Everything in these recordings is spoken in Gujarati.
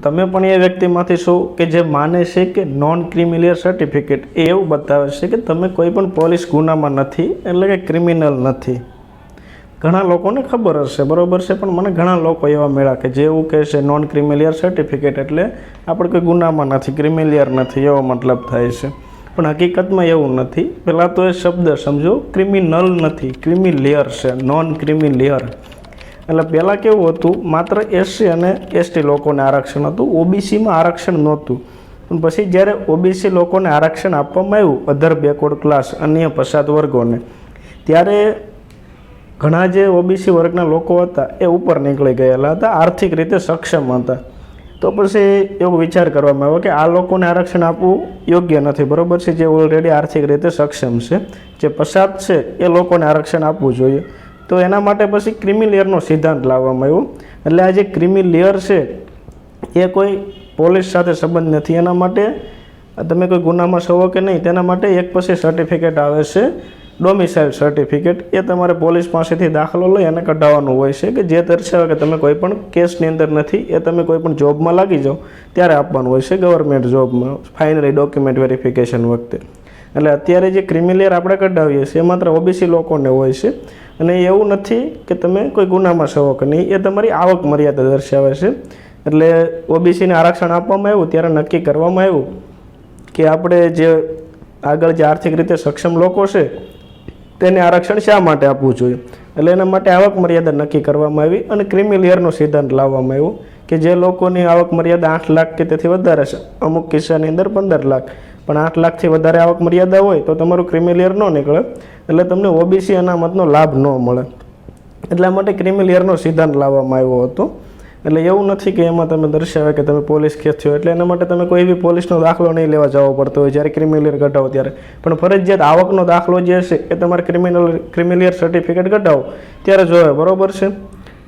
તમે પણ એ વ્યક્તિમાંથી છો કે જે માને છે કે નોન ક્રિમિલિયર સર્ટિફિકેટ એ એવું બતાવે છે કે તમે કોઈ પણ પોલીસ ગુનામાં નથી, એટલે કે ક્રિમિનલ નથી. ઘણા લોકોને ખબર હશે, બરાબર છે, પણ મને ઘણા લોકો એવા મળ્યા કે જે એવું કહે છે નોન ક્રિમિલિયર સર્ટિફિકેટ એટલે આપણે કોઈ ગુનામાં નથી ક્રિમિલિયર નથી, એવો મતલબ થાય છે. પણ હકીકતમાં એવું નથી. પહેલાં તો એ શબ્દ સમજો ક્રિમિનલ નથી ક્રિમિલિયર છે નોન ક્રિમિલિયર એટલે પહેલાં કેવું હતું, માત્ર એસસી અને એસટી લોકોને આરક્ષણ હતું ઓબીસીમાં આરક્ષણ નહોતું. પણ પછી જ્યારે ઓબીસી લોકોને આરક્ષણ આપવામાં આવ્યું, અધર બેકવર્ડ ક્લાસ, અન્ય પછાત વર્ગોને, ત્યારે ઘણા જે ઓબીસી વર્ગના લોકો હતા, એ ઉપર નીકળી ગયેલા હતા, આર્થિક રીતે સક્ષમ હતા. તો પછી એવો વિચાર કરવામાં આવ્યો કે આ લોકોને આરક્ષણ આપવું યોગ્ય નથી, બરાબર છે, જે ઓલરેડી આર્થિક રીતે સક્ષમ છે, જે પછાત છે, એ લોકોને આરક્ષણ આપવું જોઈએ. તો એના માટે પછી ક્રિમી લેયરનો સિદ્ધાંત લાવવામાં આવ્યો. એટલે આ જે ક્રિમી લેયર છે, એ કોઈ પોલીસ સાથે સંબંધ નથી. એના માટે તમે કોઈ ગુનામાં છો કે નહીં, તેના માટે એક પછી સર્ટિફિકેટ આવે છે ડોમિસાઇલ સર્ટિફિકેટ એ તમારે પોલીસ પાસેથી દાખલો લઈ અને કઢાવવાનું હોય છે કે જે દર્શાવે કે તમે કોઈ પણ કેસની અંદર નથી, એ તમે કોઈ પણ જોબમાં લાગી જાઓ, ત્યારે આપવાનું હોય છે ગવર્મેન્ટ જોબમાં ફાઇનલી ડોક્યુમેન્ટ વેરિફિકેશન વખતે. એટલે અત્યારે જે ક્રિમિલિયર આપણે કઢાવીએ છીએ એ માત્ર ઓબીસી લોકોને હોય છે. અને એવું નથી કે તમે કોઈ ગુનામાં છો કે નહીં, એ તમારી આવક મર્યાદા દર્શાવે છે. એટલે ઓબીસીને આરક્ષણ આપવામાં આવ્યું, ત્યારે નક્કી કરવામાં આવ્યું કે આપણે જે આગળ જે આર્થિક રીતે સક્ષમ લોકો છે, તેને આરક્ષણ શા માટે આપવું જોઈએ? એટલે એના માટે આવક મર્યાદા નક્કી કરવામાં આવી અને ક્રિમિલિયરનો સિદ્ધાંત લાવવામાં આવ્યો કે જે લોકોની આવક મર્યાદા આઠ લાખ કે તેથી વધારે છે, અમુક કિસ્સાની અંદર પંદર લાખ. પણ આઠ લાખથી વધારે આવક મર્યાદા હોય તો તમારું ક્રિમિલિયર ન નીકળે, એટલે તમને ઓબીસી અનામતનો લાભ ન મળે. એટલા માટે ક્રિમિલિયરનો સિદ્ધાંત લાવવામાં આવ્યો હતો. એટલે એવું નથી કે એમાં તમે દર્શાવે કે તમે પોલીસ કેસ થયો, એટલે એના માટે તમે કોઈ બી પોલીસનો દાખલો નહીં લેવા જવો પડતો હોય જ્યારે ક્રિમિલિયર ઘટાવો ત્યારે. પણ ફરજિયાત આવકનો દાખલો જે છે એ તમારે ક્રિમિનલ, ક્રિમિલિયર સર્ટિફિકેટ ઘટાવો. ત્યારે જોવે બરોબર છે?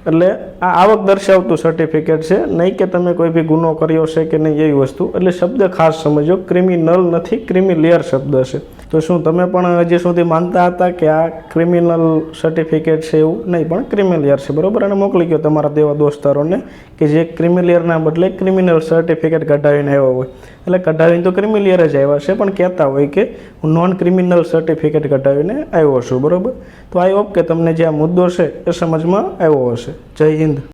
એટલે આ આવક દર્શાવતું સર્ટિફિકેટ છે. નહીં કે તમે કોઈ બી ગુનો કર્યો છે કે નહીં એવી વસ્તુ. એટલે શબ્દ ખાસ સમજો. ક્રિમિનલ નથી ક્રિમિલિયર શબ્દ છે. તો શું તમે પણ હજી સુધી માનતા હતા કે આ ક્રિમિનલ સર્ટિફિકેટ છે એવું? નહીં, પણ ક્રિમિલિયર છે. બરાબર? અને મોકલી ગયો તમારા તેવા દોસ્તારોને કે જે ક્રિમિલિયરના બદલે ક્રિમિનલ સર્ટિફિકેટ કઢાવીને આવ્યો હોય. એટલે કઢાવીને તો ક્રિમિલિયર જ આવ્યા છે, પણ કહેતા હોય કે હું નોન ક્રિમિનલ સર્ટિફિકેટ કઢાવીને આવ્યો છું. બરાબર? તો આઈ હોપ કે તમને જે આ મુદ્દો છે એ સમજમાં આવ્યો હશે. જય હિન્દ.